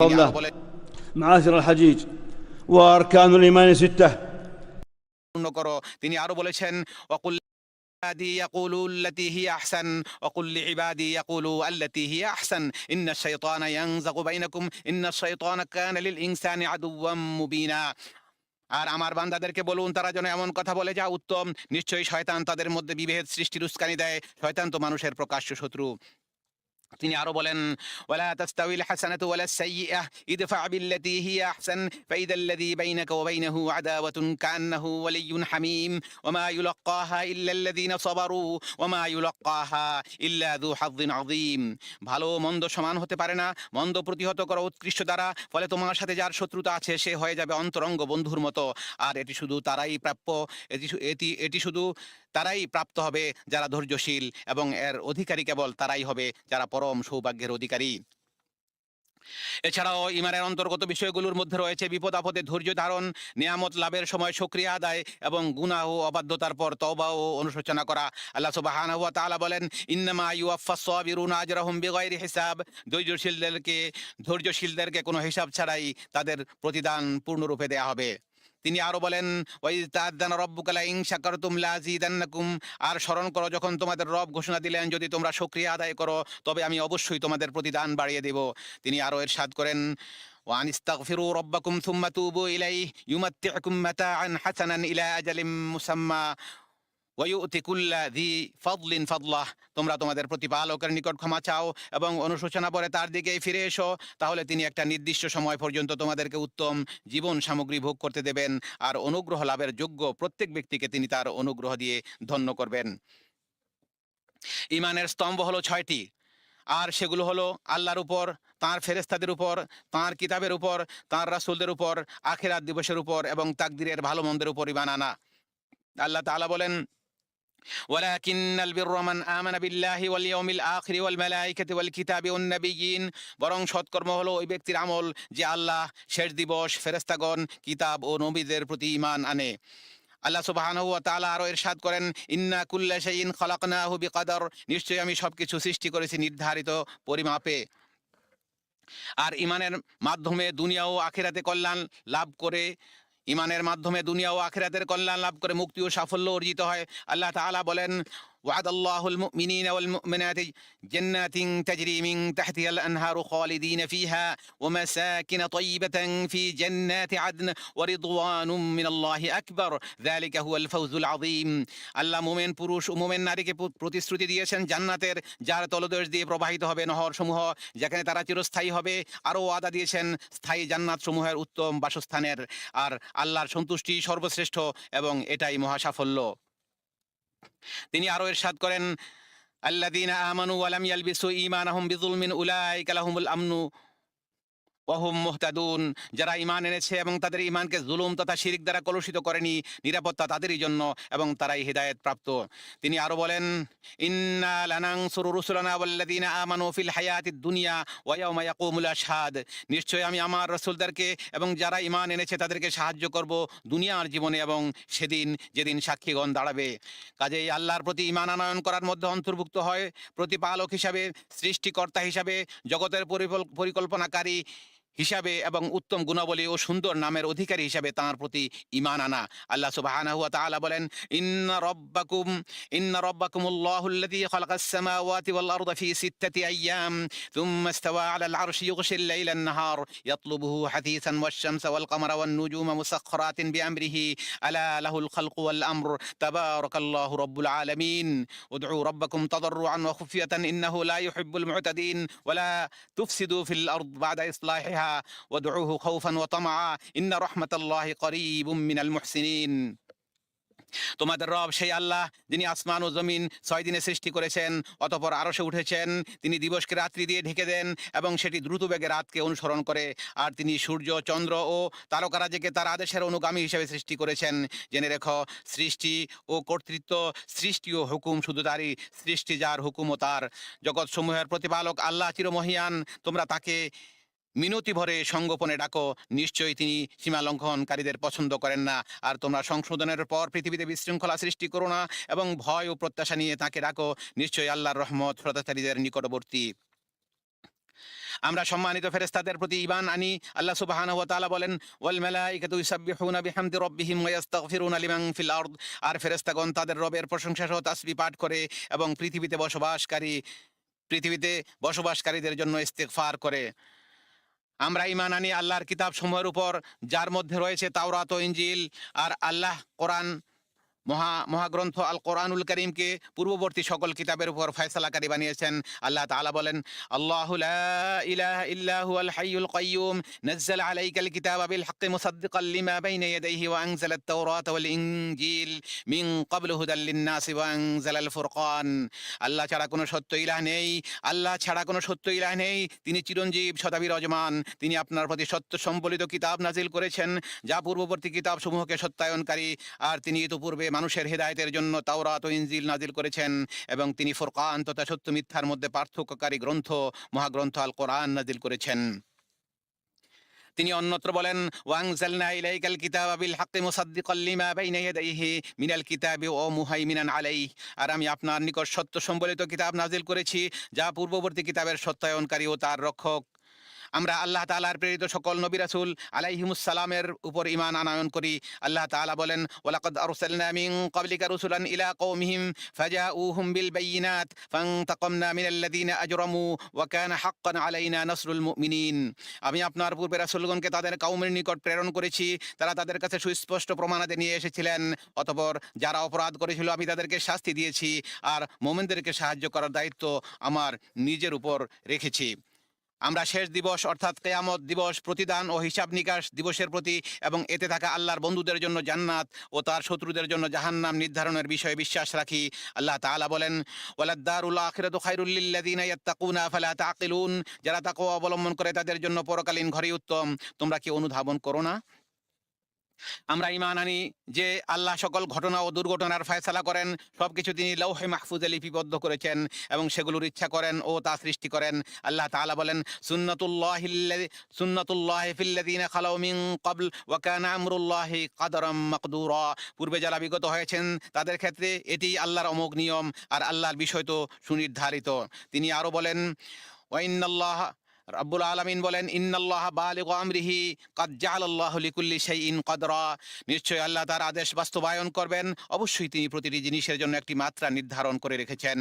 الله বলেন معاشر الحجيج وأركان الإيمان ستة পূর্ণ করো তিনি আরো বলেছেন وقل عبادي يقولوا التي هي أحسن وقل لعبادي يقولوا التي هي أحسن إن الشيطان ينزغ بينكم إن الشيطان كان للإنسان عدوا مبينا আর আমার বান্দাদেরকে বলুন তারা যেন এমন কথা বলে যা উত্তম নিশ্চয়ই শয়তান তাদের মধ্যে বিভেদ সৃষ্টির উস্কানি দেয় শয়তান তো মানুষের প্রকাশ্য শত্রু তিনি আরও বলেন, ওয়ালা তাস্তাউিল হাসানাতু ওয়ালা সাইয়্যিআহ ইদফা বিল্লাতী হিয়া আহসান, ফাইদা আল্লাযী বাইনাকা ওয়া বাইনাহু আদাওয়াতুন কান্নাহু ওয়ালিয়্যুন হামীম ওয়ামা ইউলাক্কাহা ইল্লা আল্লাযীনা সাবারু ওয়ামা ইউলাক্কাহা ইল্লা যু হাযযিন আযীম। ভালো মন্দ সমান হতে পারে না, মন্দ প্রতিহত করো উৎকৃষ্ট দ্বারা, ফলে তোমার সাথে যার শত্রুতা আছে, সে হয়ে যাবে অন্তরঙ্গ বন্ধুর মতো। আর এটি শুধু তারাই প্রাপ্য, এটি এটি এটি শুধু তারাই প্রাপ্ত হবে যারা ধৈর্যশীল এবং এর অধিকারী কেবল তারাই হবে যারা পরম সৌভাগ্যের অধিকারী। এছাড়াও ইমানের অন্তর্গত বিষয়গুলোর মধ্যে রয়েছে বিপদ, আপদে ধৈর্য ধারণ, নিয়ামত লাভের সময় সক্রিয় আদায় এবং গুনাহ ও অবাধ্যতার পর তওবা ও অনুশোচনা করা। আল্লাহ সুবহানাহু ওয়া তাআলা বলেন, ইন্নামা ইউওয়াফাস সাবিরুনা আজরাহুম বিগাইরি হিসাব। ধৈর্যশীলদেরকে ধৈর্যশীলদেরকে কোনো হিসাব ছাড়াই তাদের প্রতিদান পূর্ণরূপে দেয়া হবে। তিনি আরো বলেন ওয়াইজ তাআযানা রাব্বুকা লা ইন শাকারতুম লাযীদান্নাকুম আর স্মরণ করো যখন তোমাদের রব ঘোষণা দিলেন যদি তোমরা শুকরিয়া আদায় করো তবে আমি অবশ্যই তোমাদের প্রতিদান বাড়িয়ে দেব তিনি আরো এরশাদ করেন وأن استغفروا ربكم ثم توبوا إليه يمتعكم متاعا حسنا إلى أجل مسمى ওয়ুতি কুল্লা দি ফদলিন ফদলাহ। তোমরা তোমাদের প্রতিপালকের নিকট ক্ষমা চাও এবং অনুশোচনা পরে তার দিকেই ফিরে এসো। তাহলে তিনি একটা নির্দিষ্ট সময় পর্যন্ত তোমাদেরকে উত্তম জীবন সামগ্রী ভোগ করতে দেবেন আর অনুগ্রহ লাভের যোগ্য প্রত্যেক ব্যক্তিকে তিনি তার অনুগ্রহ দিয়ে ধন্য করবেন। ইমানের স্তম্ভ হলো ছয়টি। আর সেগুলো হলো আল্লাহর উপর, তার ফেরেস্তাদের উপর, তার কিতাবের উপর, তার রাসূলদের উপর, আখেরাত দিবসের উপর এবং তাকদিরের ভালো মন্দের উপর ইমান আনা আল্লাহ তাআলা বলেন ولكن البر من آمن بالله واليوم الآخر والملائكة والكتاب والنبيين বরং সৎকর্ম হলো ওই ব্যক্তির আমল যে আল্লাহ শেষ দিবস ফেরেস্তাগণ কিতাব ও নবীদের প্রতি ঈমান আনে আল্লাহ সুবহানাহু ওয়া তাআলা আরো ইরশাদ করেন ইন্না কুল্লা শাইইন খালাকনাহু বিকদর নিশ্চয়ই আমি সবকিছু সৃষ্টি করেছি নির্ধারিত পরিমাপে আর ইমানের মাধ্যমে দুনিয়া ও আখিরাতে কল্যাণ লাভ করে ইমানের মাধ্যমে দুনিয়া ও আখেরাতের কল্যাণ লাভ করে মুক্তি ও সাফল্য অর্জিত হয়। আল্লাহ তাআলা বলেন وعد الله المؤمنين والمؤمنات جنات تجري من تحتها الأنهار خالدين فيها ومساكن طيبة في جنات عدن ورضوان من الله أكبر ذلك هو الفوز العظيم আল্লাহ মোমেন পুরুষ ও মোমেন নারীকে পু- প্রতিশ্রুতি দিয়েছেন জান্নাতের যার তলদেশ দিয়ে প্রবাহিত হবে নহর সমূহ যেখানে তারা চিরস্থায়ী হবে আরও ওয়াদা দিয়েছেন স্থায়ী জান্নাত সমূহের উত্তম বাসস্থানের আর আল্লাহর সন্তুষ্টি সর্বশ্রেষ্ঠ এবং এটাই মহাসাফল্য তিনি আরও এরশাদ করেন আল্লাদিন আমানু ওয়া ইমান আহম বিযুলমিন উলাই কালাহমুল আমনু ওয়াহুম মুহতাদুন, যারা ইমান এনেছে এবং তাদের ইমানকে জুলুম তথা শিরিক দ্বারা কলুষিত করেনি, নিরাপত্তা তাদেরই জন্য এবং তারাই হিদায়াত প্রাপ্ত তিনি আরও বলেন দুনিয়া নিশ্চয়ই আমি আমার রসুলদারকে এবং যারা ইমান এনেছে তাদেরকে সাহায্য করব দুনিয়ার জীবনে এবং সেদিন যেদিন সাক্ষীগণ দাঁড়াবে। কাজেই আল্লাহর প্রতি ঈমান আনয়ন করার মধ্যে অন্তর্ভুক্ত হয়। প্রতিপালক হিসাবে, সৃষ্টিকর্তা হিসাবে, জগতের পরিকল্পনাকারী হিসাবে এবং উত্তম গুণাবলী ও সুন্দর নামের অধিকারী হিসাবে তাঁর প্রতি ঈমান আনা। আল্লাহ সুবহানাহু ওয়া তাআলা বলেন, ইন্না রাব্বাকুম, ইন্না রাব্বাকুমুল্লাহুল্লাযী খালাকাস সামাওয়াতি ওয়াল আরদা ফি সিত্তাতি আইয়াম থুম্মা ইস্তাওয়া আলাল আরশি ইউগশিল লাইলা আন-নাহার ইয়াতলুবুহু হাথিসান ওয়াশ-শামসা ওয়াল কামারা ওয়ান-নুজুমা মুসাখখারাতিন বিআমরিহি, আলা লাহুল খালকু ওয়াল আমর, তাবারাকাল্লাহু রাব্বুল আলামিন, উদউ রাব্বাকুম তাদাররুআন ওয়া খুফিয়াতান ইন্নাহু লা ইউহিব্বুল মু'তাদিন ওয়া লা তুফসিদু ফিল আরদ বা'দা ইসলাহিহা ওয়াদউহু খাউফান ওয়া তামআ ইন্না রাহমাতাল্লাহি করিবুম মিনাল মুহসিনিন তোমাদের রব সেই আল্লাহ যিনি আসমান ও জমিন ছয় দিনে সৃষ্টি করেছেন, অতপর আরশে উঠেছেন। তিনি দিবসকে রাত্রি দিয়ে ঢেকে দেন এবং সেটি দ্রুত বেগে রাতকে অনুসরণ করে। আর তিনি সূর্য, চন্দ্র ও তারকারাজিকে তার আদেশের অনুগামী হিসেবে সৃষ্টি করেছেন। জেনে রেখো, সৃষ্টি ও কর্তৃত্ব, সৃষ্টি ও হুকুম শুধু তারই সৃষ্টি, যার হুকুম ও তার জগৎসমূহের প্রতিপালক আল্লাহ চিরমহিয়ান। তোমরা তাকে মিনতি ভরে সঙ্গোপনে ডাকো। নিশ্চয়ই তিনি সীমা লঙ্ঘনকারীদের পছন্দ করেন না। আর তোমরা সংশোধনের পর পৃথিবীতে বিশৃঙ্খলা সৃষ্টি করো না এবং ভয় ও প্রত্যাশা নিয়ে তাকে ডাকো। নিশ্চয়ই আল্লাহর রহমত শ্রোতাচারীদের নিকটবর্তী। আমরা সম্মানিত ফেরেস্তাদের প্রতি ঈমান আনি। আল্লাহ সুবহানাহু ওয়া তাআলা বলেন, ওয়াল মালাইকাতু ইউসাব্বিহুনা বিহামদি রাব্বিহিম ওয়া ইস্তাগফিরুনা ফিল আরদ। আর ফেরেশতাগণ তাদের রবের প্রশংসা সহ পাঠ করে এবং পৃথিবীতে বসবাসকারী, পৃথিবীতে বসবাসকারীদের জন্য ইস্তেগফার করে। আমরা ইমান আনি আল্লাহর কিতাব সমূহের উপর, যার মধ্যে রয়েছে তাওরাত ইঞ্জিল আর আল্লাহ কোরআন মহা, মহাগ্রন্থ আল কোরআনুল করিমকে পূর্ববর্তী সকল কিতাবের উপর ফয়সালাকারী বানিয়েছেন। আল্লাহ তাআলা বলেন, আল্লাহু লা ইলাহা ইল্লা হুয়াল হাইয়ুল কাইয়্যুম নাযালা আলাইকাল কিতাবা ফুরকান। আল্লাহ ছাড়া কোনো সত্য ইলাহ নেই। আল্লাহ ছাড়া কোনো সত্য ইলাহ নেই। তিনি চিরঞ্জীব সদা বিরাজমান তিনি আপনার প্রতি সত্য সম্বলিত কিতাব নাজিল করেছেন, যা পূর্ববর্তী কিতাব সমূহকে সত্যায়নকারী। আর তিনি ইতোপূর্বে মানুষের হেদায়েতের জন্য তাওরাত ও ইনজিল নাজিল করেছেন এবং তিনি ফুরকান তথা সত্য মিথ্যার মধ্যে পার্থক্যকারী গ্রন্থ, মহাগ্রন্থ আল কোরআন নাজিল করেছেন। তিনি অন্যত্র বলেন, ওয়াংজালনা ইলাইকাল কিতাবা বিল হাক্কি মুসাদ্দিকাল লিমা বাইনা ইয়াদাইহি মিনাল কিতাবি ওয়া মুহাইমিনান আলাইহি। আর আমি আপনার নিকট সত্য সম্বলিত কিতাব নাজিল করেছি, যা পূর্ববর্তী কিতাবের সত্যায়নকারী ও তার রক্ষক। আমরা আল্লাহ তাআলার প্রেরিত সকল নবী রাসূল আলাইহিমুস সালামের উপর ইমান আনয়ন করি। আল্লাহ তাআলা বলেন, ওয়ালাকাদ আরসালনা মিন রুসুলান ইলা কওমিহিম ফাজাউহুম বিল বাইয়িনাত ফান্তাকামনা মিনাল্লাযিনা আজরামু ওয়া কানা হাক্কান আলাইনা নাসরুল মুমিনিন। আমি আপনার পূর্বে রাসূলগণকে তাদের কওমের নিকট প্রেরণ করেছি। তারা তাদের কাছে সুস্পষ্ট প্রমাণাদি নিয়ে এসেছিলেন। অতঃপর যারা অপরাধ করেছিল, আমি তাদেরকে শাস্তি দিয়েছি। আর মোমেনদেরকে সাহায্য করার দায়িত্ব আমার নিজের উপর রেখেছি। আমরা শেষ দিবস অর্থাৎ কেয়ামত দিবস প্রতিদান ও হিসাব নিকাশ দিবসের প্রতি এবং এতে থাকা আল্লাহর বন্ধুদের জন্য জান্নাত ও তার শত্রুদের জন্য জাহান্নাম নির্ধারণের বিষয়ে বিশ্বাস রাখি। আল্লাহ তালা বলেন যারা তাকওয়া অবলম্বন করে তাদের জন্য পরকালীন ঘরই উত্তম। তোমরা কি অনুধাবন করো না? আমরা ইমান আনি যে আল্লাহ সকল ঘটনা ও দুর্ঘটনার ফয়সালা করেন, সবকিছু তিনি লৌহে মাহফুজে লিপিবদ্ধ করেছেন এবং সেগুলোর ইচ্ছা করেন ও তা সৃষ্টি করেন। আল্লাহ তাআলা বলেন, সুন্নাতুল্লাহ সুন্নাতুল্লাহ ফিল্লাযিনা খালাউ মিন ক্বাবল ওয়া কানা আমরুল্লাহি কাদারাম মাকদুরা। পূর্বে যারা বিগত হয়েছেন, তাদের ক্ষেত্রে এটি আল্লাহর অমোঘ নিয়ম আর আল্লাহর বিষয় তো সুনির্ধারিত। তিনি আরও বলেন ওয়াইন্নাল্লাহ রাব্বুল আলমিন বলেন, ইন্নাল্লাহ বালিগ আমরিহি কাদ জাআলাল্লাহু লিকুল্লি শাইইন কদরা। নিশ্চয়ই আল্লাহ তার আদেশ বাস্তবায়ন করবেন। অবশ্যই তিনি প্রতিটি জিনিসের জন্য একটি মাত্রা নির্ধারণ করে রেখেছেন।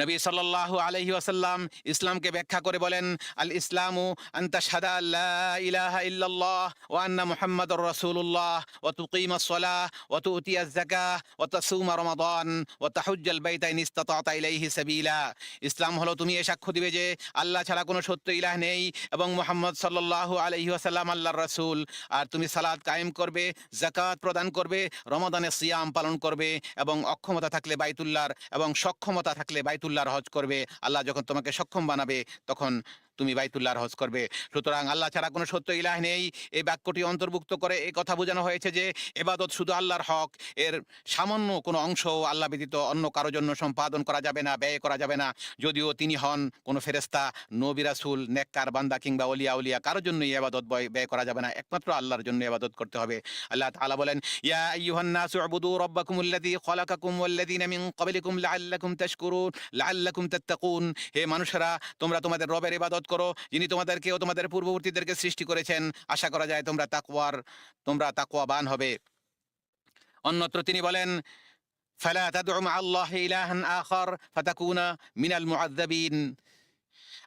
নবী সাল্লাল্লাহু আলাইহি ওয়াসাল্লাম ইসলামকে ব্যাখ্যা করে বলেন, আল ইসলামু আনতা শাহাদা আল্লা ইলাহা ইল্লাল্লাহ ওয়া আন্না মুহাম্মাদুর রাসূলুল্লাহ ওয়া তুকিমাস সালাহ ওয়া তুতিয়াজ যাকাহ ওয়া তাসুমা রমাদান ওয়া তাহুজ্জাল বাইতা ইন ইসতাতা'তা ইলাইহি সাবিলা। ইসলাম হলো, তুমি এ সাক্ষ্য দিবে যে আল্লাহ ছাড়া কোনো সত্য ইলাহ নেই এবং মোহাম্মদ সাল্লাল্লাহু আলাইহি আসাল্লাম আল্লাহর রসুল। আর তুমি সালাত কায়েম করবে জাকাত প্রদান করবে, রমাদানে সিয়াম পালন করবে এবং অক্ষমতা থাকলে বাইতুল্লাহর এবং সক্ষমতা থাকলে বাইতুল্লাহর হজ করবে আল্লাহ যখন তোমাকে সক্ষম বানাবে তখন তুমি বাইতুল্লাহর হজ করবে। সুতরাং আল্লাহ ছাড়া কোনো সত্য ইলাহ নেই। এই বাক্যটি অন্তর্ভুক্ত করে এই কথা বোঝানো হয়েছে যে, এবাদত শুধু আল্লাহর হক, এর সামান্য কোনো অংশ আল্লাহ ব্যতীত অন্য কারও জন্য সম্পাদন করা যাবে না, ব্যয় করা যাবে না। যদিও তিনি হন কোনো ফেরেস্তা নবী রাসূল, নেককার বান্দা কিংবা অলিয়া উলিয়া কারোর জন্যই এবাদত ব্যয় করা যাবে না। একমাত্র আল্লাহর জন্য এবাদত করতে হবে। আল্লাহ তাআলা বলেন, ইয়া আইয়ুহান নাসু উবুদু খালাকাকুম ওয়াল্লাযীনা মিন ক্বাবলিকুম লাআল্লাকুম তাশকুরুন, লাআল্লাকুম তাত্তাকুন। হে মানুষেরা, তোমরা তোমাদের রবের ইবাদত করো, যিনি তোমাদেরকে ও তোমাদের পূর্ববর্তীদেরকে সৃষ্টি করেছেন। আশা করা যায় তোমরা তাকওয়ার, তোমরা তাকওয়াবান হবে। অন্যত্র তিনি বলেন, ফালা আল্লাহ ইলাহান আখার, ফাতাকুনা মিনাল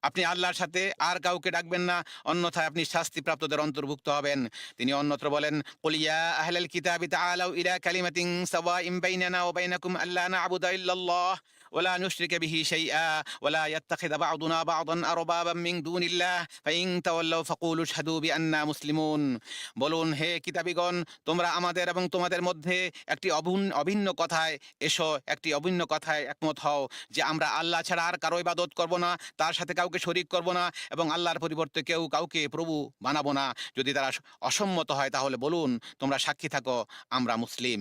আপনি আল্লাহর সাথে আর কাউকে ডাকবেন না, অন্যথায় আপনি শাস্তিপ্রাপ্তদের অন্তর্ভুক্ত হবেন। তিনি অন্যত্র বলেন কুলিয়া আহলাল কিতাবি তাআলাউ ইলা কালিমাতিন সাওয়াইন বাইনানা ওয়া বাইনাকুম আল্লা না'বুদা ইল্লাল্লাহ। ولا نشرك به شيئا ولا يتخذ بعضنا بعضا أربابا من دون الله فإن تولوا فقولوا اشهدوا بأننا مسلمون বলুন হে কিতাবিগণ তোমরা আমাদের এবং তোমাদের মধ্যে একটি অভিন্ন অভিন্ন কথায় এসো একটি অভিন্ন কথায় একমত হও যে আমরা আল্লাহ ছাড়া আর কারো ইবাদত করব না তার সাথে কাউকে শরিক করব না এবং আল্লাহর পরিবর্তে কেউ কাউকে প্রভু বানাবো না যদি তারা অসম্মত হয় তাহলে বলুন তোমরা সাক্ষী থাকো আমরা মুসলিম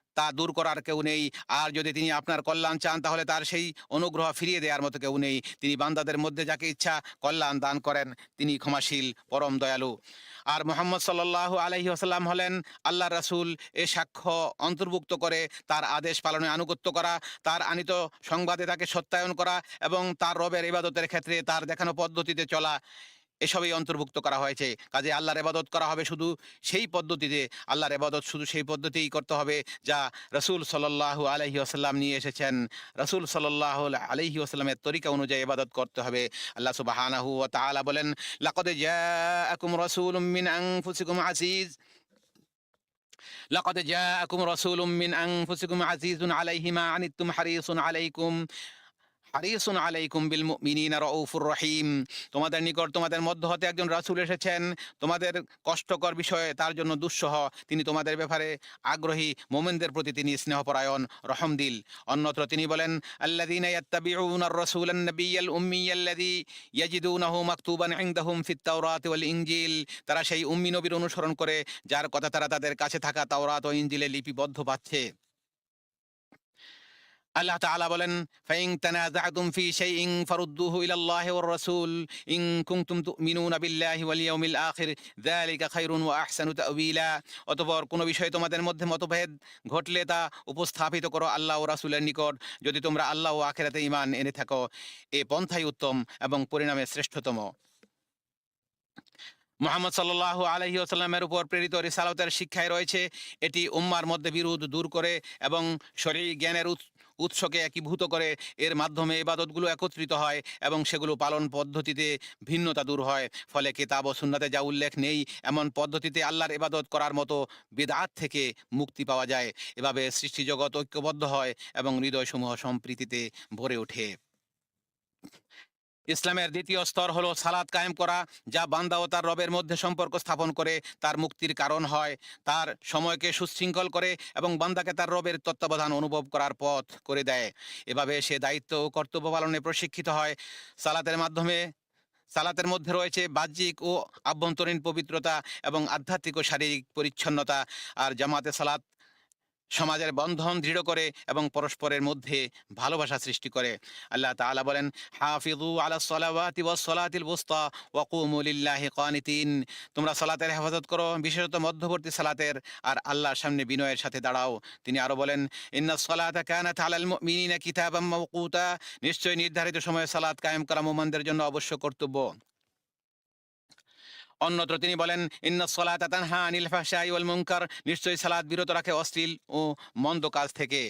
তা দূর করার কেউ নেই। আর যদি তিনি আপনার কল্যাণ চান, তাহলে তার সেই অনুগ্রহ ফিরিয়ে দেওয়ার মতো কেউ নেই। তিনি বান্দাদের মধ্যে যাকে ইচ্ছা কল্যাণ দান করেন, তিনি ক্ষমাশীল, পরম দয়ালু। আর মোহাম্মদ সাল্লাহ আলহি আসাল্লাম হলেন আল্লাহ রাসূল, এ সাক্ষ্য অন্তর্ভুক্ত করে তার আদেশ পালনে আনুগত্য করা, তার আনিত সংবাদে তাকে সত্যায়ন করা এবং তার রবের ইবাদতের ক্ষেত্রে তার দেখানো পদ্ধতিতে চলা। এসবই অন্তর্ভুক্ত করা হয়েছে কাজে আল্লাহর এবাদত করা হবে শুধু সেই পদ্ধতিতে আল্লাহর এবাদত শুধু সেই পদ্ধতিই করতে হবে যা রসুল সাল্লাহ আলহি আসাল্লাম নিয়ে এসেছেন রসুল সাল্লাহ আলহি আসাল্লামের তরিকা অনুযায়ী এবাদত করতে হবে আল্লাহ সুবাহানাহু ও তাআলা বলেন লাকদ জাআকুম রাসূলুম মিন আনফুসিকুম আজিজ لقد جاءكم رسول من أنفسكم عزيز عليه ما عنتم حريص عليكم হারিসুন আলাইকুম বিল মুমিনিনা রাউফুর রহিম। তোমাদের নিকট তোমাদের মধ্য হতে একজন রাসূল এসেছেন। তোমাদের কষ্টকর বিষয়ে তার জন্য দুঃসহ। তিনি তোমাদের ব্যাপারে আগ্রহী। মোমেনদের প্রতি তিনি স্নেহপরায়ণ, রহমদিল। অন্যত্র তিনি বলেন, আল্লাযীনা ইয়াত্তাবিউনা আর-রাসূলান নাবিয়্যাল উম্মিয়াল্লাযী ইয়াজিদুনাহু মাকতুবান ইনদাহুম ফিত তাওরাত ওয়াল ইনজিল। তারা সেই উম্মি নবীর অনুসরণ করে, যার কথা তারা তাদের কাছে থাকা তাওরাত ও ইঞ্জিলে লিপিবদ্ধ পাচ্ছে। আল্লাহ তাআলা বলেন, ফাইন তানাযাতুম ফি শাইইন ফারুদ্দুহু ইলাল্লাহি ওয়ার রাসূল, ইন কুনতুম তুমিনুনা বিল্লাহি ওয়াল ইয়াউমিল আখির, যালিকা খায়রুন ওয়া আহসানু তাওয়িলা অতঃপর কোনো বিষয়ে তোমাদের মধ্যে মতভেদ ঘটলে তা উপস্থাপিত করো আল্লাহ ও রাসূলের নিকট। যদি তোমরা আল্লাহ ও আখিরাতে ঈমান এনে থাকো, এ পন্থাই উত্তম এবং পরিণামে শ্রেষ্ঠতম। মোহাম্মদ সাল্লাহ আলহি আসাল্লামের উপর প্রেরিত রিসালতের শিক্ষায় রয়েছে, এটি উম্মার মধ্যে বিরোধ দূর করে এবং শরীর জ্ঞানের উৎসকে একীভূত করে। এর মাধ্যমে এবাদতগুলো একত্রিত হয় এবং সেগুলো পালন পদ্ধতিতে ভিন্নতা দূর হয়। ফলে কেতাব ও সুন্নাতে যা উল্লেখ নেই, এমন পদ্ধতিতে আল্লাহর এবাদত করার মতো বেদাত থেকে মুক্তি পাওয়া যায়। এভাবে সৃষ্টিজগৎ ঐক্যবদ্ধ হয় এবং হৃদয়সমূহ সম্প্রীতিতে ভরে ওঠে। ইসলামের দ্বিতীয় স্তর হলো সালাত কায়েম করা, যা বান্দা ও তার রবের মধ্যে সম্পর্ক স্থাপন করে, তার মুক্তির কারণ হয়, তার সময়কে সুশৃঙ্খল করে এবং বান্দাকে তার রবের তত্ত্বাবধান অনুভব করার পথ করে দেয়। এভাবে সে দায়িত্ব ও কর্তব্য পালনে প্রশিক্ষিত হয়। সালাতের মাধ্যমে, সালাতের মধ্যে রয়েছে বাহ্যিক ও আভ্যন্তরীণ পবিত্রতা এবং আধ্যাত্মিক ও শারীরিক পরিচ্ছন্নতা। আর জামাতে সালাত সমাজের বন্ধন দৃঢ় করে এবং পরস্পরের মধ্যে ভালোবাসা সৃষ্টি করে। আল্লাহ তাআলা বলেন হাফিজু আলা সলাওয়াতি ওয়াস সলাতিল বুস্তা ওয়া কুমু লিল্লাহি কানিতিন তোমরা সালাতের হেফাজত করো, বিশেষত মধ্যবর্তী সালাতের, আর আল্লাহর সামনে বিনয়ের সাথে দাঁড়াও। তিনি আরও বলেন, ইন্না সলাতা কানাত আলাল মুমিনিনা কিতাবাম মাওকুতা। নিশ্চয় নির্ধারিত সময়ে সালাত কায়েম করা মুমিনদের জন্য অবশ্য কর্তব্য। অন্যত্র তিনি বলেন, ইন্না সলাতা আনিল ফাহশাই ওয়াল নিশ্চয়ই সালাদ বিরত রাখে অশ্লীল ও মন্দ কাজ থেকে।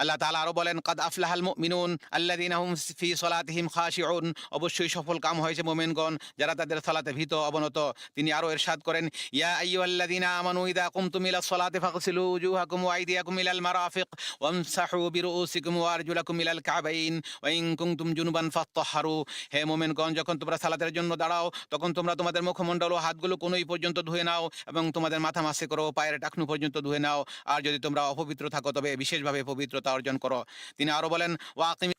আল্লাহ তাআলা আরও বলেন, কাদ আফলাহাল মিনুন আল্লাযীনা হুম ফি সলাতিহিম খাশিউন। অবশ্যই সফল কাম হয়েছে মুমিনগণ, যারা তাদের সালাতে ভীত, অবনত। তিনি আরও ইরশাদ করেন, ইয়া আইয়ুহাল্লাযীনা আমানু ইযা কুমতুম ইলা সলাতি ফাগসিলু উজুহাকুম ওয়া আইদিয়াকুম ইলাল মারাফিক ওয়ামসাহু বিরুউসিকুম ওয়া আরজুলাকুম ইলাল কাবাইন। ওয়া ইন কুনতুম জুনুবান ফাত্তাহহারু হে মুমিনগণ, যখন তোমরা সালাতের জন্য দাঁড়াও, তখন তোমরা তোমাদের মুখমণ্ডল ও হাতগুলো কোনোই পর্যন্ত ধুয়ে নাও এবং তোমাদের মাথা মাসে করো পায়ের টাকনু পর্যন্ত ধুয়ে নাও। আর যদি তোমরা অপবিত্র থাকো, তবে বিশেষভাবে পবিত্রতা অর্জন করো। তিনি আরও বলেন ওয়াকিম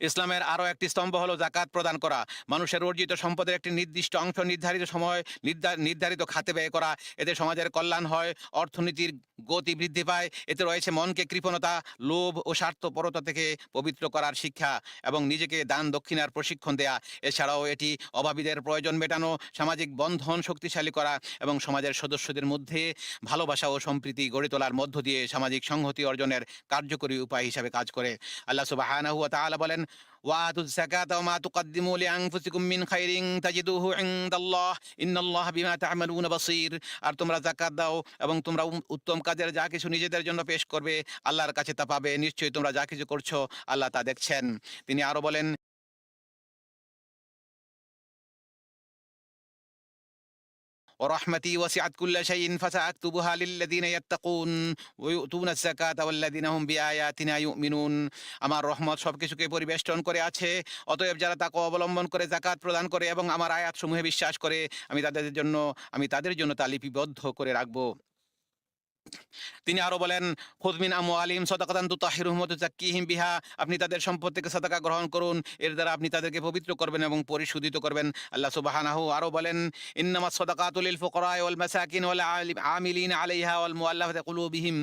ইসলামের আরও একটি স্তম্ভ হলো জাকাত প্রদান করা। মানুষের অর্জিত সম্পদের একটি নির্দিষ্ট অংশ নির্ধারিত সময় নির্ধা- নির্ধারিত খাতে ব্যয় করা। এতে সমাজের কল্যাণ হয়, অর্থনীতির গতি বৃদ্ধি পায়। এতে রয়েছে মনকে কৃপণতা, লোভ ও স্বার্থপরতা থেকে পবিত্র করার শিক্ষা এবং নিজেকে দান দক্ষিণার প্রশিক্ষণ দেয়া। এছাড়াও এটি অভাবীদের প্রয়োজন মেটানো, সামাজিক বন্ধন শক্তিশালী করা এবং সমাজের সদস্যদের মধ্যে ভালোবাসা ও সম্প্রীতি গড়ে তোলার মধ্য দিয়ে সামাজিক সংহতি অর্জনের কার্যকরী উপায় হিসাবে কাজ করে। আল্লাহ তাআলা বলেন وآتوا الزكاة وما تقدموا لأنفسكم من خير تجدوه عند الله إن الله بما تعملون بصير আর তোমরা জাকাত দাও এবং তোমরা উম- উত্তম কাজের যা কিছু নিজেদের জন্য পেশ করবে আল্লাহর কাছে তা পাবে নিশ্চয়ই তোমরা যা কিছু করছো আল্লাহ তা দেখছেন তিনি আরো বলেন ورحمتي وسعت كل شيء فسأكتبها للذين يتقون ويؤتون الزكاة والذين هم بآياتنا يؤمنون আমার রহমত সবকিছুকে পরিবেষ্টন করে আছে অতএব যারা তাকে অবলম্বন করে জাকাত প্রদান করে এবং আমার আয়াতসমূহে বিশ্বাস করে আমি তাদের জন্য আমি তাদের জন্য তা লিপিবদ্ধ করে রাখবো তিনি আরও বলেন খুদমিন আমু আলিম সদাকাতান তাহির ওয়া জাকিহিম বিহা আপনি তাদের সম্পদ থেকে সাদাকা গ্রহণ করুন, এর দ্বারা আপনি তাদেরকে পবিত্র করবেন এবং পরিশোধিত করবেন। আল্লাহ সুবাহানাহু আরও বলেন ইন্নামা সদাকাতুল ফকরায় ফুকারা ওয়াল মাসাকিন ওয়াল আমিলিন আলাইহা ওয়াল মুআল্লাফাতি কুলুবিহিম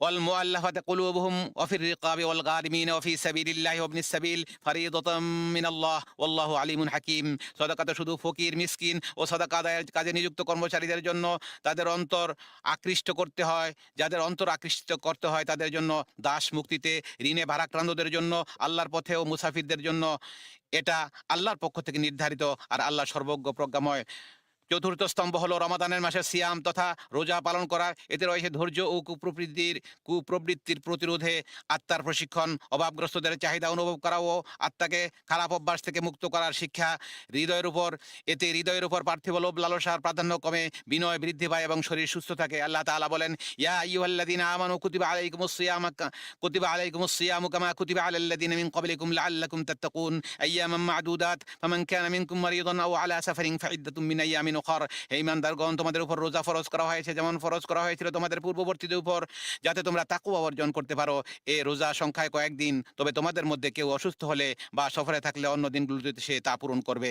ওয়াল মুআল্লাফাতে কুলুবুহুম ওয়া ফির রিকাবি ওয়াল গারিমিন ওয়া ফি সাবিলিল্লাহি ওয়া ইবনিস সাবিল ফারিদাতাম মিনাল্লাহ ওয়াল্লাহু আলিমুন হাকীম সদাকাতে শুধু ফকির, মিসকিন ও সদাকা আদায়ের কাজে নিযুক্ত কর্মচারীদের জন্য তাদের অন্তর আকৃষ্ট করতে হয়। যাদের অন্তর আকৃষ্ট করতে হয় তাদের জন্য দাস মুক্তিতে, ঋণে ভারাক্রান্তদের জন্য, আল্লাহর পথে ও মুসাফিরদের জন্য। এটা আল্লাহর পক্ষ থেকে নির্ধারিত আর আল্লাহ সর্বজ্ঞ প্রজ্ঞাময়। চতুর্থ স্তম্ভ হলো রমাদানের মাসে সিয়াম তথা রোজা পালন করা এতে রয়েছে ধৈর্য ও কুপ্রবৃত্তির কুপ্রবৃত্তির প্রতিরোধে আত্মার প্রশিক্ষণ, অভাবগ্রস্তদের চাহিদা অনুভব করা ও আত্মাকে খারাপ অভ্যাস থেকে মুক্ত করার শিক্ষা। হৃদয়ের উপর, এতে হৃদয়ের উপর পার্থিব লোভ লালসার প্রাধান্য কমে, বিনয় বৃদ্ধি পায় এবং শরীর সুস্থ থাকে। আল্লাহ তাআলা বলেন, ইয়া আইয়ুহাল্লাযীনা আমানু কুতিবা আলাইকুমুস সিয়াম কুতিবা আলাইকুমুস সিয়াম কামা কুতিবা আলাল্লাযীনা মিন ক্বাবলিকুম লাআল্লাকুম তাত্তাকুন। আইয়ামান মা'দুদাত, ফামান কানা মিনকুম মারিদান আও আলা সাফারিন ফাইদ্দাতুম মিন আইয়ামিন উখর হে ইমানদারগণ তোমাদের উপর রোজা ফরজ করা হয়েছে, যেমন ফরজ করা হয়েছিল তোমাদের পূর্ববর্তীদের উপর, যাতে তোমরা তাকু অর্জন করতে পারো। এ রোজা সংখ্যায় কয়েকদিন, তবে তোমাদের মধ্যে কেউ অসুস্থ হলে বা সফরে থাকলে অন্য দিনগুলোতে সে তা পূরণ করবে।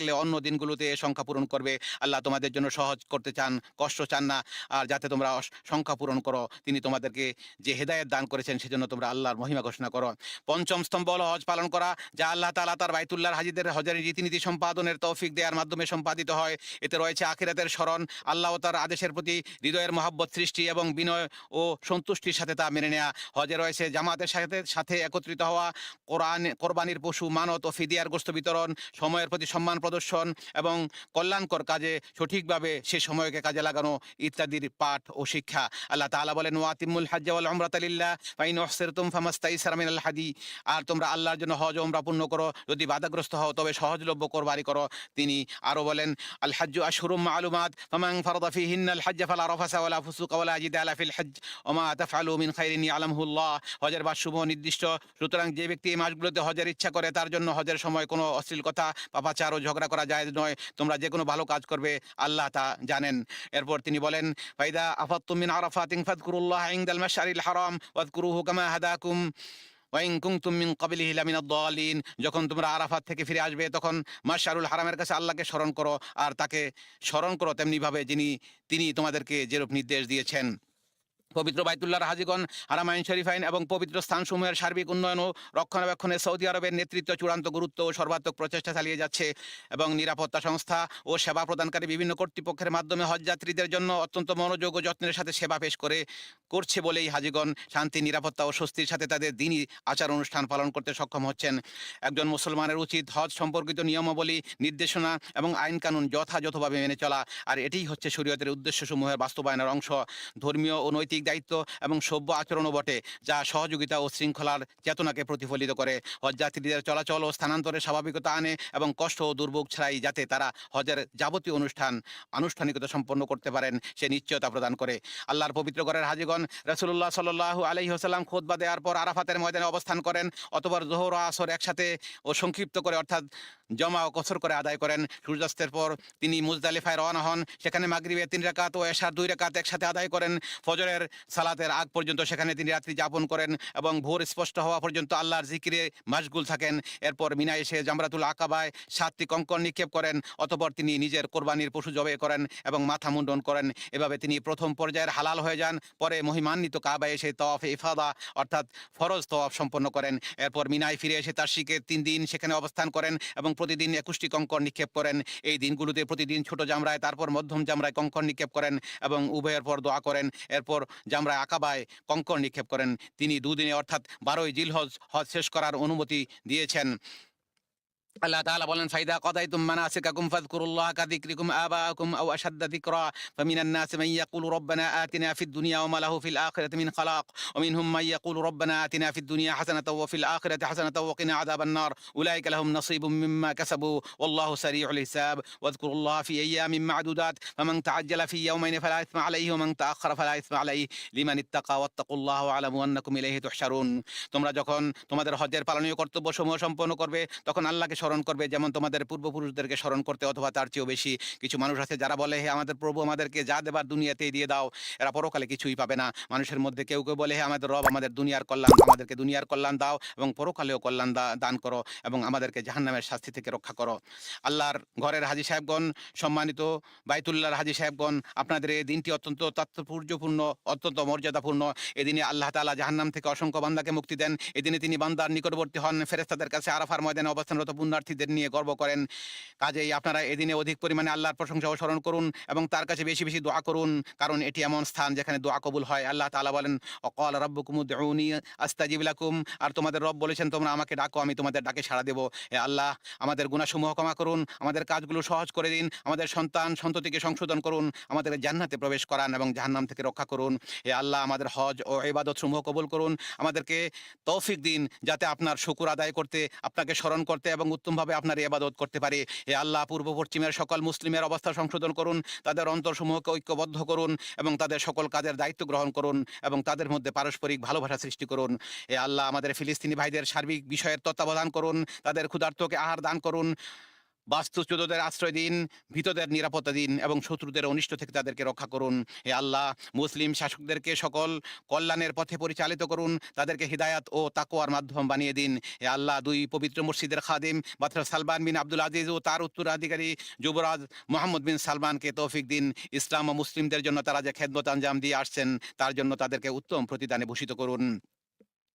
অন্য দিনগুলোতে সংখ্যা পূরণ করবে। আল্লাহ তোমাদের জন্য সহজ করতে চান, কষ্ট চান না। আর যাতে তোমরা সংখ্যা পূরণ করো, তিনি তোমাদেরকে যে হেদায়েত দান করেছেন সেজন্য তোমরা আল্লাহর মহিমা ঘোষণা করো। পঞ্চম স্তম্ভ হল হজ পালন করা, যা আল্লাহ তালা তার বাইতুল্লাহর হাজিদের হজের রীতিনীতি সম্পাদনের তৌফিক দেওয়ার মাধ্যমে সম্পাদিত হয়। এতে রয়েছে আখিরাতের স্মরণ, আল্লাহ তার আদেশের প্রতি হৃদয়ের মহাব্বত সৃষ্টি এবং বিনয় ও সন্তুষ্টির সাথে তা মেনে নেওয়া হজে রয়েছে জামাতের সাথে সাথে একত্রিত হওয়া, কোরআন, কোরবানির পশু মানত ও ফিদিয়ার গোস্ত বিতরণ, সময়ের প্রতি সম্মান প্রদর্শন এবং কল্যাণকর কাজে সঠিকভাবে সে সময়কে কাজে লাগানো ইত্যাদির পাঠ ও শিক্ষা। আল্লাহ তাআলা বলেন, ওয়াতিমুল হজ্জ ওয়াল উমরাতা লিল্লাহ, ফাইন উহসিরতুম ফামাস্তাইসারা মিনাল হাদি। আর তোমরা আল্লাহর জন্য হজ ও উমরা পূর্ণ করো, যদি বাধাগ্রস্ত হও তবে সহজলভ্য কোরবানি করো। তিনি আরও বলেন, আল হজ্জু আশহুরুম মালুমাত, ফামান ফারাদা ফীহিন্না আল হজ্জ ফালা রাফাসা ওয়ালা ফুসুকা ওয়ালা জিদালা ফিল হজ্জ ওমা তাফআলু মিন খাইরিন ইয়ালামহুল্লাহ। হজের বা শুভ নির্দিষ্ট, সুতরাং যে ব্যক্তি এই মাসগুলোতে হজের ইচ্ছা করে, তার জন্য হজের সময় কোনো অশ্লীল কথা পাপাচার ও ঝগড়া করা যায় নয়। তোমরা যে কোনো ভালো কাজ করবে, আল্লাহ তা জানেন। এরপর তিনি বলেন, ফাইদা আফাত্তুম মিন আরাফাতিন ফাযকুরুল্লাহ ইনদাল মাশআরিল হারাম ওয়াযকুরুহু কামা হাদাকুম ওয়াইন কুনতুম মিন ক্বাবলিহি লামিনাদ দালিন। যখন তোমরা আরাফাত থেকে ফিরে আসবে, তখন মাশআরুল হারামের কাছে আল্লাহকে স্মরণ করো। আর তাকে স্মরণ করো তেমনিভাবে যিনি, তিনি তোমাদেরকে যেরূপ নির্দেশ দিয়েছেন। পবিত্র বাইতুল্লাহর হাজিগণ, হারামাইন শরীফাইন এবং পবিত্র স্থানসমূহের সার্বিক উন্নয়ন ও রক্ষণাবেক্ষণে সৌদি আরবের নেতৃত্ব চূড়ান্ত গুরুত্ব ও সর্বাত্মক প্রচেষ্টা চালিয়ে যাচ্ছে এবং নিরাপত্তা সংস্থা ও সেবা প্রদানকারী বিভিন্ন কর্তৃপক্ষের মাধ্যমে হজযাত্রীদের জন্য অত্যন্ত মনোযোগ ও যত্নের সাথে সেবা পেশ করে করছে বলেই হাজিগণ শান্তি, নিরাপত্তা ও স্বস্তির সাথে তাদের দিনই আচার অনুষ্ঠান পালন করতে সক্ষম হচ্ছেন। একজন মুসলমানের উচিত হজ সম্পর্কিত নিয়মাবলী, নির্দেশনা এবং আইন কানুন যথাযথভাবে মেনে চলা। আর এটিই হচ্ছে শরীয়তের উদ্দেশ্যসমূহের বাস্তবায়নের অংশ। ধর্মীয় ও নৈতিক দায়িত্ব এবং সভ্য আচরণও বটে, যা সহযোগিতা ও শৃঙ্খলার চেতনাকে প্রতিফলিত করে। হজযাত্রীদের চলাচল ও স্থানান্তরে স্বাভাবিকতা আনে এবং কষ্ট ও দুর্ভোগ ছাড়াই যাতে তারা হজের যাবতীয় অনুষ্ঠান আনুষ্ঠানিকতা সম্পন্ন করতে পারেন, সে নিশ্চয়তা প্রদান করে। আল্লাহর পবিত্র ঘরের হাজিগণ রসুল্লাহ সাল্লাহ আলহি হাসাল্লাম খোদবা দেওয়ার পর আরাফাতের ময়দানে অবস্থান করেন। অতবার জোহর আসর একসাথে ও সংক্ষিপ্ত করে, অর্থাৎ জমা ও কসর করে আদায় করেন। সূর্যাস্তের পর তিনি মুজদালিফায় রওনা হন। সেখানে মাগরিবের তিন রাকাত ও এশার দুই রাকাত একসাথে আদায় করেন। ফজরের সালাতের আগ পর্যন্ত সেখানে তিনি রাত্রি যাপন করেন এবং ভোর স্পষ্ট হওয়া পর্যন্ত আল্লাহর জিকিরে মাশগুল থাকেন। এরপর মিনা এসে জামরাতুল আকাবায় সাতটি কঙ্কন নিক্ষেপ করেন, অতপর তিনি নিজের কোরবানির পশু জবে করেন এবং মাথা মুন্ডন করেন। এভাবে তিনি প্রথম পর্যায়ের হালাল হয়ে যান, পরে মহিমান্বিত কাবায় এসে তওয়াফে ইফাদা অর্থাৎ ফরজ তওয়াফ সম্পন্ন করেন। এরপর মিনায় ফিরে এসে তার শিখে তিন দিন সেখানে অবস্থান করেন এবং প্রতিদিন একুশটি কঙ্কর নিক্ষেপ করেন। এই দিনগুলোতে প্রতিদিন ছোট জামরায়, তারপর মধ্যম জামরায় কঙ্কর নিক্ষেপ করেন এবং উভয়ের পর দোয়া করেন। এরপর জামরায় আকাবায় কঙ্কর নিক্ষেপ করেন। তিনি দুদিনে অর্থাৎ বারোই জিলহজ হজ শেষ করার অনুমতি দিয়েছেন। আল্লাহ তাআলা বলেন ফাইদা কাদাইতুম মানাসিকাকুম ফাযকুরুল্লাহ কাযিকরিকুম আবাআকুম আও আশাদ্দা যিকরা ফামিনান নাসি মান ইয়াকুলু রাব্বানা আতিনা ফিদ দুনিয়া ওয়া মা লাহু ফিল আখিরাতি মিন খালাক ওয়া মিনহুম মান ইয়াকুলু রাব্বানা আতিনা ফিদ দুনিয়া হাসানাতাও ওয়া ফিল আখিরাতি হাসানাতাও ওয়া কিনা আযাবান নার উলাইকা লাহুম নাসীবুম মিম্মা কাসাবু ওয়াল্লাহু সারিউল হিসাব ওয়াযকুরুল্লাহ ফি আইয়ামিন মা'দুদাত ফামান তা'আজ্জালা ফি ইয়াওমাইন ফালা ইসমা আলাইহি ওয়া মান তাআখারা ফালা ইসমা আলাইহি লিমান ইত্তাকা ওয়াত্তাকুল্লাহ ওয়া আলামু আন্নাকুম ইলাইহি তুহশারুন তোমরা যখন তোমাদের হজ্জের পালনীয় কর্তব্যসমূহ সম্পন্ন করবে, তখন আল্লাহকে স্মরণ করবে, যেমন তোমাদের পূর্বপুরুষদেরকে স্মরণ করতে অথবা তার চেয়েও বেশি কিছু মানুষ আছে যারা বলে, হে আমাদের প্রভু, আমাদেরকে যা দেবার দুনিয়াতেই দিয়ে দাও। এরা পরকালে কিছুই পাবে না। মানুষের মধ্যে কেউ কেউ বলে, হে আমাদের রব, আমাদের দুনিয়ার কল্যাণ, আমাদেরকে দুনিয়ার কল্যাণ দাও এবং পরকালেও কল্যাণ দান করো এবং আমাদেরকে জাহান্নামের শাস্তি থেকে রক্ষা করো। আল্লাহর ঘরের হাজি সাহেবগণ, সম্মানিত বাইতুল্লাহর হাজি সাহেবগণ, আপনাদের এই দিনটি অত্যন্ত তাৎপর্যপূর্ণ, অত্যন্ত মর্যাদাপূর্ণ। এদিনে আল্লাহ তালা জাহান্নাম থেকে অসংখ্য বান্দাকে মুক্তি দেন। এদিনে তিনি বান্দার নিকটবর্তী হন। ফেরেস্তাদের কাছে আরাফার ময়দানে অবস্থানরত পুণ্যার্থীদের নিয়ে গর্ব করেন। কাজেই আপনারা এদিনে অধিক পরিমাণে আল্লাহর প্রশংসা ও স্মরণ করুন এবং তার কাছে বেশি বেশি দোয়া করুন, কারণ এটি এমন স্থান যেখানে দোয়া কবুল হয়। আল্লাহ তাআলা বলেন, অকাল রব্বুকুম উদউনি আস্তাজিব লাকুম। আর তোমাদের রব বলেছেন, তোমরা আমাকে ডাকো, আমি তোমাদের ডাকে সাড়া দেবো। আল্লাহ, আমাদের গুনাহসমূহ ক্ষমা করুন, আমাদের কাজগুলো সহজ করে দিন, আমাদের সন্তান সন্ততিকে সংশোধন করুন, আমাদের জান্নাতে প্রবেশ করান এবং জাহান্নাম থেকে রক্ষা করুন। এ আল্লাহ, আমাদের হজ ও ইবাদত সমূহ কবুল করুন, আমাদেরকে তৌফিক দিন যাতে আপনার শুকুর আদায় করতে, আপনাকে স্মরণ করতে এবং উত্তমভাবে আপনার এবাদত করতে পারে। এ আল্লাহ পূর্ব পশ্চিমের সকল মুসলিমের অবস্থা সংশোধন করুন, তাদের অন্তরসমূহকে ঐক্যবদ্ধ করুন এবং তাদের সকল কাজের দায়িত্ব গ্রহণ করুন এবং তাদের মধ্যে পারস্পরিক ভালোবাসা সৃষ্টি করুন। এ আল্লাহ আমাদের ফিলিস্তিনি ভাইদের সার্বিক বিষয়ের তত্ত্বাবধান করুন, তাদের ক্ষুধার্তকে আহার দান করুন। বাস্তুচ্যুতদের আশ্রয় দিন, ভীতদের নিরাপত্তা দিন এবং শত্রুদের অনিষ্ট থেকে তাদেরকে রক্ষা করুন। হে আল্লাহ, মুসলিম শাসকদেরকে সকল কল্যাণের পথে পরিচালিত করুন, তাদেরকে হিদায়াত ও তাকোয়ার মাধ্যম বানিয়ে দিন। হে আল্লাহ, দুই পবিত্র মসজিদের খাদিম বাথর সালমান বিন আব্দুল আজিজ ও তার উত্তরাধিকারী যুবরাজ মোহাম্মদ বিন সালমানকে তৌফিক দিন। ইসলাম ও মুসলিমদের জন্য তারা যে খেদমত আঞ্জাম দিয়ে আসছেন, তার জন্য তাদেরকে উত্তম প্রতিদানে ভূষিত করুন।